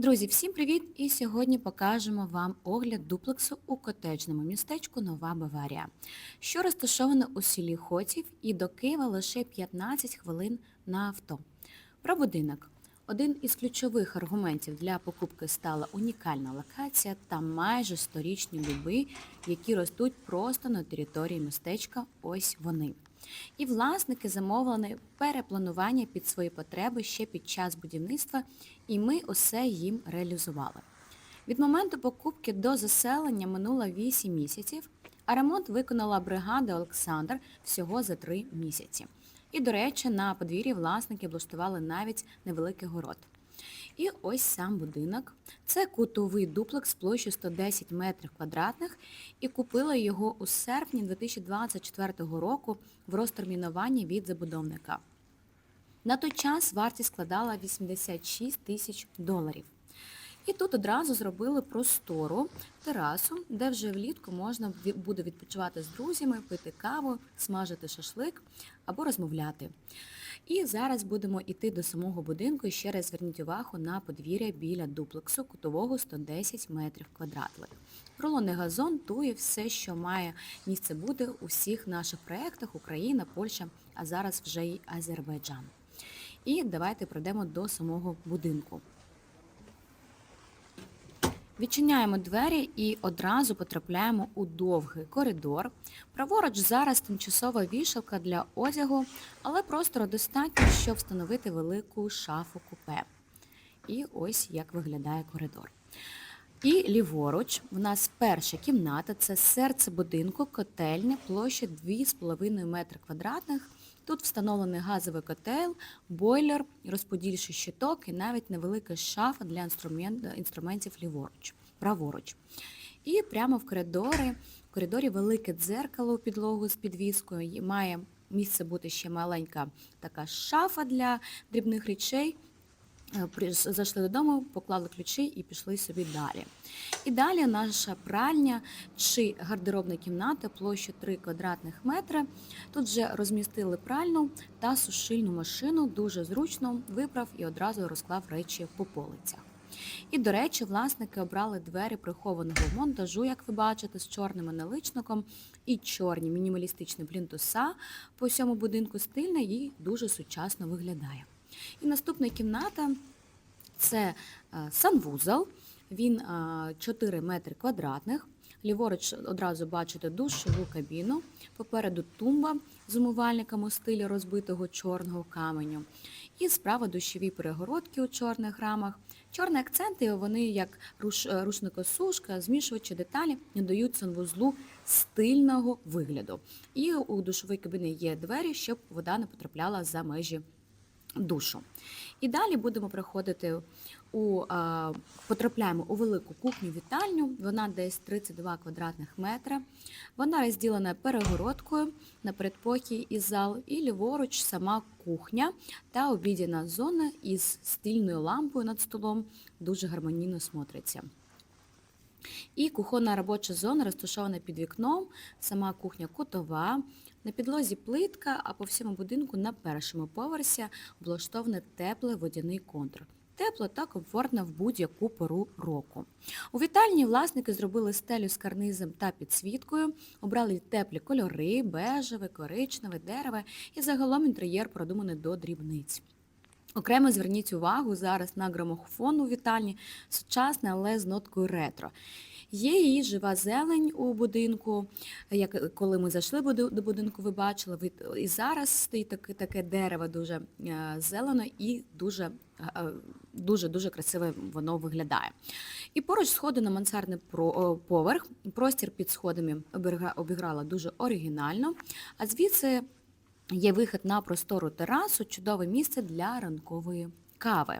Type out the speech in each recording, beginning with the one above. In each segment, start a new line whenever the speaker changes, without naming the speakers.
Друзі, всім привіт! І сьогодні покажемо вам огляд дуплексу у котеджному містечку Нова Баварія, що розташоване у селі Хотів і до Києва лише 15 хвилин на авто. Про будинок. Один із ключових аргументів для покупки стала унікальна локація та майже сторічні дуби, які ростуть просто на території містечка. Ось вони. І власники замовили перепланування під свої потреби ще під час будівництва, і ми усе їм реалізували. Від моменту покупки до заселення минуло 8 місяців, а ремонт виконала бригада Олександр всього за 3 місяці. І, до речі, на подвір'ї власники облаштували навіть невеликий город. І ось сам будинок. Це кутовий дуплекс площею 110 метрів квадратних і купила його у серпні 2024 року в розтермінуванні від забудовника. На той час вартість складала 86 тисяч доларів. І тут одразу зробили простору терасу, де вже влітку можна буде відпочивати з друзями, пити каву, смажити шашлик або розмовляти. І зараз будемо йти до самого будинку. І ще раз зверніть увагу на подвір'я біля дуплексу кутового 110 метрів квадратних. Рулонний газон тує все, що має місце бути у всіх наших проєктах Україна, Польща, а зараз вже й Азербайджан. І давайте пройдемо до самого будинку. Відчиняємо двері і одразу потрапляємо у довгий коридор. Праворуч зараз тимчасова вішалка для одягу, але простору достатньо, щоб встановити велику шафу купе. І ось як виглядає коридор. І ліворуч у нас перша кімната, це серце будинку, котельня, площа 2,5 метри квадратних. Тут встановлений газовий котел, бойлер, розподільчий щиток і навіть невелика шафа для інструмен- інструментів ліворуч, праворуч. І прямо в коридорі, в коридорі велике дзеркало у підлогу з підвіскою. Має місце бути ще маленька така шафа для дрібних речей. Е, Зайшли додому, поклали ключі і пішли собі далі. І далі наша пральня чи гардеробна кімната площу 3 квадратних метри. Тут вже розмістили пральну та сушильну машину, дуже зручно виправ і одразу розклав речі по полицях. І, до речі, власники обрали двері прихованого монтажу, як ви бачите, з чорним наличником і чорні мінімалістичні плінтуса по всьому будинку стильно і дуже сучасно виглядає. І наступна кімната це е, санвузол. Він е, 4 метри квадратних. Ліворуч одразу бачите душову кабіну. Попереду тумба з умивальником у стилі розбитого чорного каменю. І справа душові перегородки у чорних рамах. Чорні акценти, вони як руш, е, рушникосушка, змішувачі деталі надають санвузлу стильного вигляду. І у душовій кабіні є двері, щоб вода не потрапляла за межі душу. І далі будемо приходити у потрапляємо у велику кухню вітальню. Вона десь 32 квадратних метри. Вона розділена перегородкою на передпокій і зал, і ліворуч сама кухня та обідяна зона із стильною лампою над столом дуже гармонійно смотриться. І кухонна робоча зона розташована під вікном, сама кухня кутова, на підлозі плитка, а по всьому будинку на першому поверсі облаштоване тепле водяний контур. Тепло та комфортно в будь-яку пору року. У вітальні власники зробили стелю з карнизом та підсвіткою, обрали теплі кольори, бежеве, коричневе, дереве і загалом інтер'єр продуманий до дрібниць. Окремо зверніть увагу зараз на грамофон у вітальні, сучасний, але з ноткою ретро. Є її жива зелень у будинку. Як коли ми зайшли до будинку, ви бачили, і зараз стоїть таке, таке дерево дуже е, зелено і дуже е, дуже дуже красиво воно виглядає. І поруч сходи на мансардний поверх. Простір під сходами обіграла дуже оригінально. А звідси Є вихід на простору терасу, чудове місце для ранкової кави.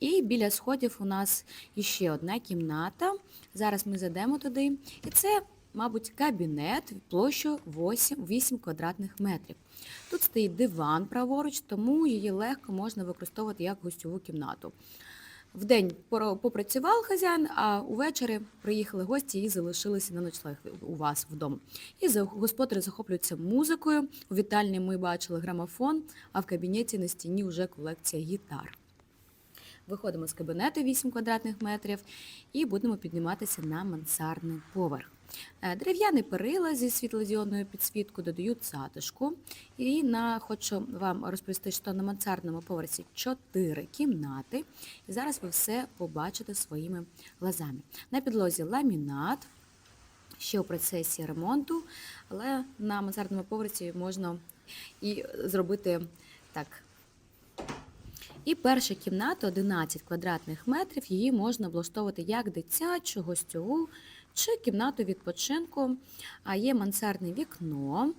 І біля сходів у нас ще одна кімната. Зараз ми зайдемо туди. І це, мабуть, кабінет площу 8, 8 квадратних метрів. Тут стоїть диван праворуч, тому її легко можна використовувати як гостьову кімнату. Вдень день попрацював хазяїн, а увечері приїхали гості і залишилися на ночлег у вас вдома. І господарі захоплюються музикою. У вітальні ми бачили грамофон, а в кабінеті на стіні вже колекція гітар. Виходимо з кабінету 8 квадратних метрів і будемо підніматися на мансардний поверх. Е, Дерев'яні перила зі світлодіодною підсвіткою додають затишку. І на хочу вам розповісти, що на мансардному поверсі 4 кімнати. І зараз ви все побачите своїми глазами. На підлозі ламінат, ще у процесі ремонту, але на мансардному поверсі можна і зробити так. І перша кімната 11 квадратних метрів, її можна облаштовувати як дитячу, гостьову чи кімнату відпочинку. А Є мансардне вікно,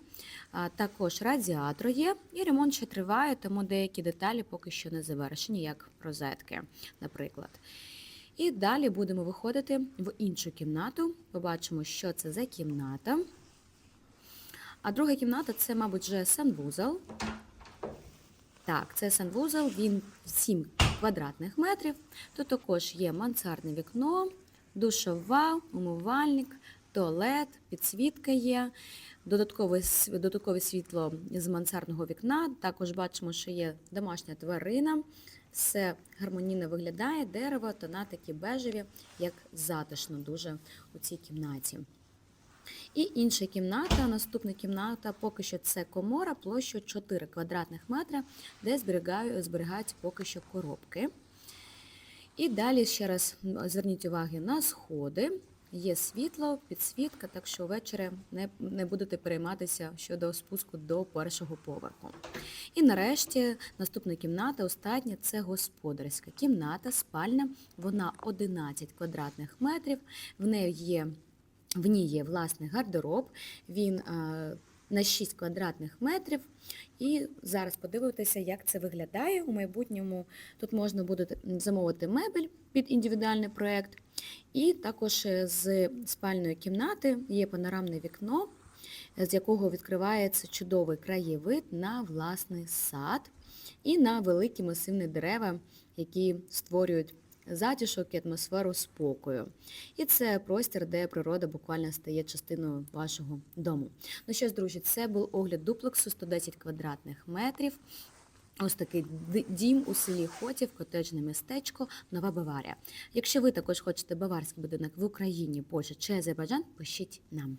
також радіатор є, і ремонт ще триває, тому деякі деталі поки що не завершені, як розетки, наприклад. І далі будемо виходити в іншу кімнату. Побачимо, що це за кімната. А друга кімната це, мабуть, вже санвузол. Так, це санвузол, він 7 квадратних метрів. Тут також є мансардне вікно, душова, умивальник, туалет, підсвітка є, додаткове, додаткове світло з мансардного вікна. Також бачимо, що є домашня тварина. Все гармонійно виглядає, дерево, тона такі бежеві, як затишно дуже у цій кімнаті. І інша кімната, наступна кімната, поки що це комора площею 4 квадратних метри, де зберігаю, зберігаються поки що коробки. І далі ще раз зверніть увагу на сходи. Є світло, підсвітка, так що ввечері не, не будете перейматися щодо спуску до першого поверху. І нарешті наступна кімната, остання це господарська кімната, спальня. Вона 11 квадратних метрів. В неї є в ній є власний гардероб, він е, на 6 квадратних метрів. І зараз подивитися, як це виглядає у майбутньому. Тут можна буде замовити мебель під індивідуальний проєкт. І також е, з спальної кімнати є панорамне вікно, з якого відкривається чудовий краєвид на власний сад і на великі масивні дерева, які створюють затишок і атмосферу спокою. І це простір, де природа буквально стає частиною вашого дому. Ну що ж, друзі, це був огляд дуплексу 110 квадратних метрів. Ось такий дім у селі Хотів, котеджне містечко, Нова Баварія. Якщо ви також хочете баварський будинок в Україні, Польщі чи Азербайджан, пишіть нам.